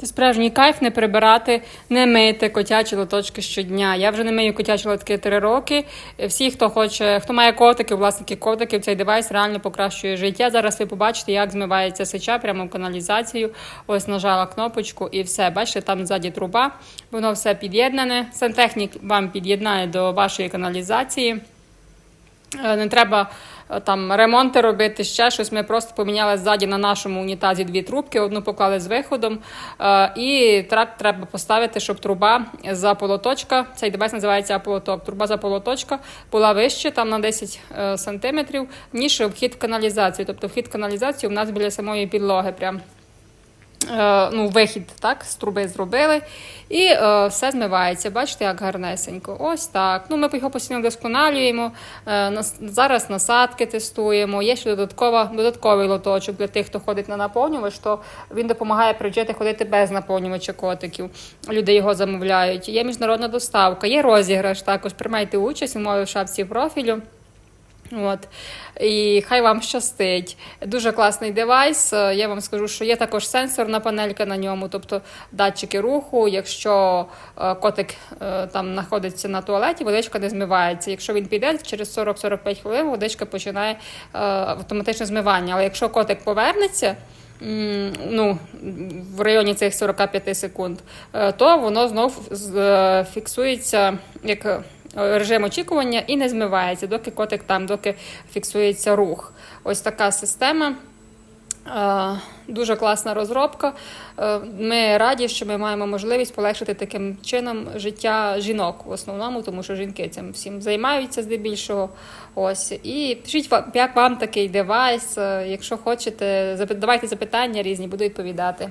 Це справжній кайф не прибирати, не мити котячі лоточки щодня. Я вже не мию котячі лотки три роки. Всі, хто хоче, хто має котиків, власники котиків, цей девайс реально покращує життя. Зараз ви побачите, як змивається сеча прямо в каналізацію. Ось нажала кнопочку і все. Бачите, там ззаді труба, воно все під'єднане. Сантехнік вам під'єднає до вашої каналізації. Е, Не треба е, там ремонти робити, ще щось. Ми просто поміняли ззаді на нашому унітазі дві трубки, одну поклали з виходом. е, І трак треба поставити, щоб труба за полоточка, цей девайс називається полоток. Труба за полоточка була вище, там на 10 е, сантиметрів, ніж вхід в каналізацію. Тобто вхід в каналізацію у нас біля самої підлоги. Прям. Е, ну, вихід так, з труби зробили, і е, все змивається. Бачите, як гарнесенько. Ось так. Ну, ми його постійно вдосконалюємо. Е, нас- зараз насадки тестуємо. Є ще додаткова, додатковий лоточок для тих, хто ходить на наповнювач, то він допомагає привчити ходити без наповнювача котиків. Люди його замовляють. Є міжнародна доставка, є розіграш. Також приймайте участь умови в шапці профілю. От. І хай вам щастить. Дуже класний девайс. Я вам скажу, що є також сенсорна панелька на ньому, тобто датчики руху. Якщо е, котик е, там знаходиться на туалеті, водичка не змивається. Якщо він піде через 40-45 хвилин, водичка починає е, автоматичне змивання. Але якщо котик повернеться, ну, в районі цих 45 секунд, то воно знов фіксується як режим очікування і не змивається, доки котик там, доки фіксується рух. Ось така система. Е, Дуже класна розробка. Е, Ми раді, що ми маємо можливість полегшити таким чином життя жінок в основному, тому що жінки цим всім займаються здебільшого. Ось і пишіть як вам такий девайс. Е, Якщо хочете, давайте запитання різні, буду відповідати.